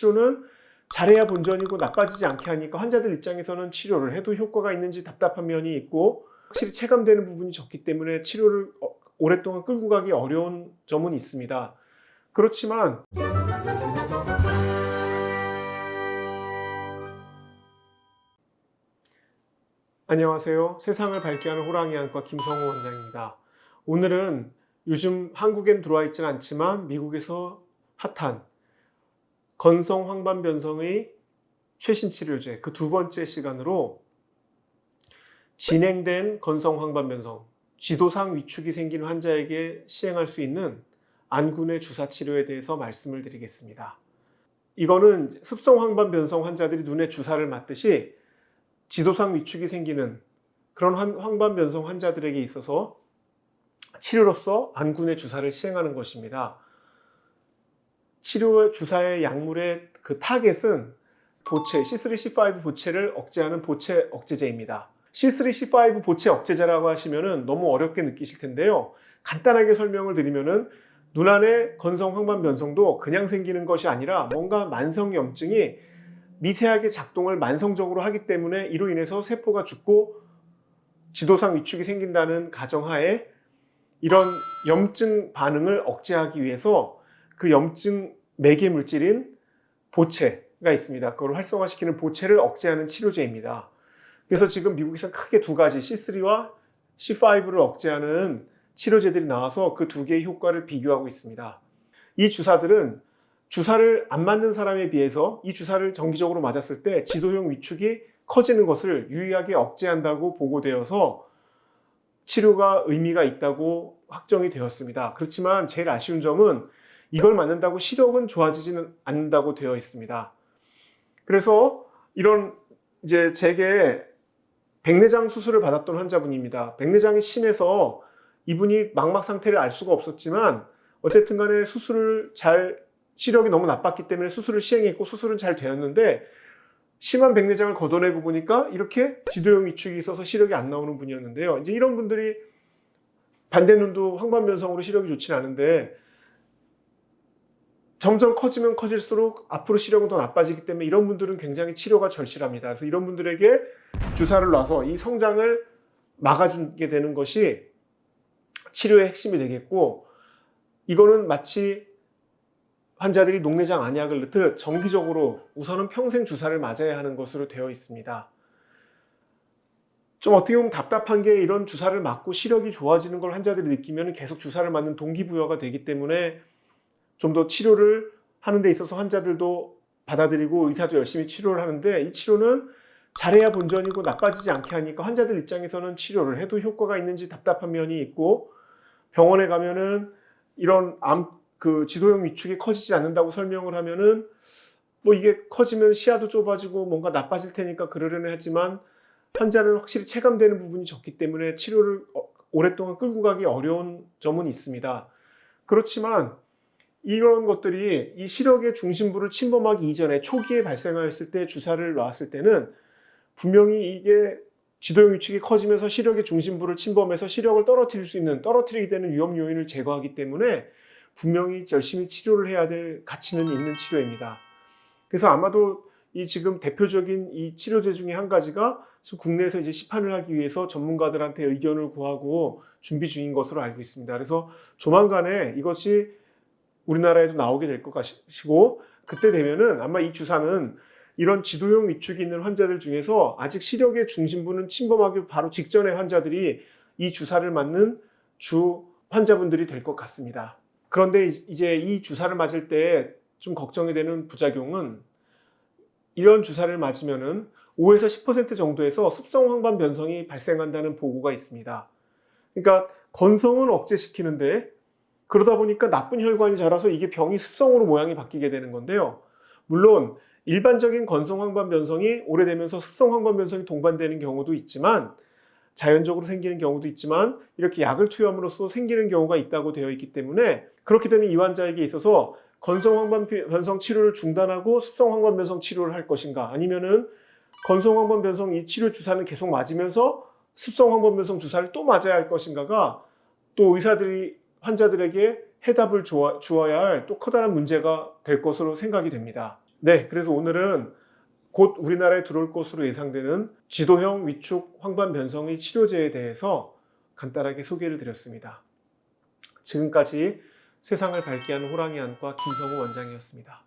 치료는 잘해야 본전이고 나빠지지 않게 하니까 환자들 입장에서는 치료를 해도 효과가 있는지 답답한 면이 있고 확실히 체감되는 부분이 적기 때문에 치료를 어, 오랫동안 끌고 가기 어려운 점은 있습니다. 그렇지만 안녕하세요. 세상을 밝게 하는 호랑이 안과 김성호 원장입니다. 오늘은 요즘 한국엔 들어와 있지는 않지만 미국에서 핫한 건성 황반 변성의 최신 치료제 그 두 번째 시간으로 진행된 건성 황반 변성 지도상 위축이 생긴 환자에게 시행할 수 있는 안군의 주사 치료에 대해서 말씀을 드리겠습니다. 이거는 습성 황반 변성 환자들이 눈에 주사를 맞듯이 지도상 위축이 생기는 그런 환- 황반 변성 환자들에게 있어서 치료로서 안군의 주사를 시행하는 것입니다. 치료 주사의 약물의 그 타겟은 보채 C3C5 보채를 억제하는 보채 억제제입니다. C3C5 보채 억제제라고 하시면은 너무 어렵게 느끼실 텐데요. 간단하게 설명을 드리면은 눈 안에 건성 황반 변성도 그냥 생기는 것이 아니라 뭔가 만성 염증이 미세하게 작동을 만성적으로 하기 때문에 이로 인해서 세포가 죽고 지도상 위축이 생긴다는 가정하에 이런 염증 반응을 억제하기 위해서 그 염증 매개 물질인 보채가 있습니다. 그걸 활성화시키는 보채를 억제하는 치료제입니다. 그래서 지금 미국에서 크게 두 가지 C3와 C5를 억제하는 치료제들이 나와서 그 두 개의 효과를 비교하고 있습니다. 이 주사들은 주사를 안 맞는 사람에 비해서 이 주사를 정기적으로 맞았을 때 지도형 위축이 커지는 것을 유의하게 억제한다고 보고되어서 치료가 의미가 있다고 확정이 되었습니다. 그렇지만 제일 아쉬운 점은 이걸 맞는다고 시력은 좋아지지는 않는다고 되어 있습니다. 그래서 이런 이제 제게 백내장 수술을 받았던 환자분입니다. 백내장이 심해서 이분이 망막 상태를 알 수가 없었지만 어쨌든 간에 수술을 잘 시력이 너무 나빴기 때문에 수술을 시행했고 수술은 잘 되었는데 심한 백내장을 걷어내고 보니까 이렇게 지도형 위축이 있어서 시력이 안 나오는 분이었는데요. 이제 이런 분들이 반대 눈도 황반변성으로 시력이 좋지는 않은데 점점 커지면 커질수록 앞으로 시력은 더 나빠지기 때문에 이런 분들은 굉장히 치료가 절실합니다. 그래서 이런 분들에게 주사를 놔서 이 성장을 막아주게 되는 것이 치료의 핵심이 되겠고 이거는 마치 환자들이 녹내장 안약을 넣듯 정기적으로 우선은 평생 주사를 맞아야 하는 것으로 되어 있습니다. 좀 어떻게 보면 답답한 게 이런 주사를 맞고 시력이 좋아지는 걸 환자들이 느끼면 계속 주사를 맞는 동기부여가 되기 때문에 좀 더 치료를 하는 데 있어서 환자들도 받아들이고 의사도 열심히 치료를 하는데 이 치료는 잘해야 본전이고 나빠지지 않게 하니까 환자들 입장에서는 치료를 해도 효과가 있는지 답답한 면이 있고 병원에 가면은 이런 암 그 지도형 위축이 커지지 않는다고 설명을 하면은 뭐 이게 커지면 시야도 좁아지고 뭔가 나빠질 테니까 그러려니 하지만 환자는 확실히 체감되는 부분이 적기 때문에 치료를 어- 오랫동안 끌고 가기 어려운 점은 있습니다. 그렇지만 이런 것들이 이 시력의 중심부를 침범하기 이전에 초기에 발생하였을 때 주사를 놨을 때는 분명히 이게 지도형 위축이 커지면서 시력의 중심부를 침범해서 시력을 떨어뜨릴 수 있는 떨어뜨리게 되는 위험 요인을 제거하기 때문에 분명히 열심히 치료를 해야 될 가치는 있는 치료입니다. 그래서 아마도 이 지금 대표적인 이 치료제 중에 한 가지가 지금 국내에서 이제 시판을 하기 위해서 전문가들한테 의견을 구하고 준비 중인 것으로 알고 있습니다. 그래서 조만간에 이것이 우리나라에도 나오게 될 것 같시고 그때 되면은 아마 이 주사는 이런 지도형 위축이 있는 환자들 중에서 아직 시력의 중심부는 침범하기 바로 직전의 환자들이 이 주사를 맞는 주 환자분들이 될 것 같습니다. 그런데 이제 이 주사를 맞을 때 좀 걱정이 되는 부작용은 이런 주사를 맞으면은 5에서 10% 정도에서 습성 황반 변성이 발생한다는 보고가 있습니다. 그러니까 건성은 억제시키는데 그러다 보니까 나쁜 혈관이 자라서 이게 병이 습성으로 모양이 바뀌게 되는 건데요. 물론 일반적인 건성 황반 변성이 오래되면서 습성 황반 변성이 동반되는 경우도 있지만 자연적으로 생기는 경우도 있지만 이렇게 약을 투여함으로써 생기는 경우가 있다고 되어 있기 때문에 그렇게 되면 이 환자에게 있어서 건성 황반 변성 치료를 중단하고 습성 황반 변성 치료를 할 것인가 아니면은 건성 황반 변성 이 치료 주사는 계속 맞으면서 습성 황반 변성 주사를 또 맞아야 할 것인가가 또 의사들이 환자들에게 해답을 주어, 주어야 할 또 커다란 문제가 될 것으로 생각이 됩니다. 네, 그래서 오늘은 곧 우리나라에 들어올 것으로 예상되는 지도형 위축 황반 변성의 치료제에 대해서 간단하게 소개를 드렸습니다. 지금까지 세상을 밝게 하는 호랑이 안과 김성우 원장이었습니다.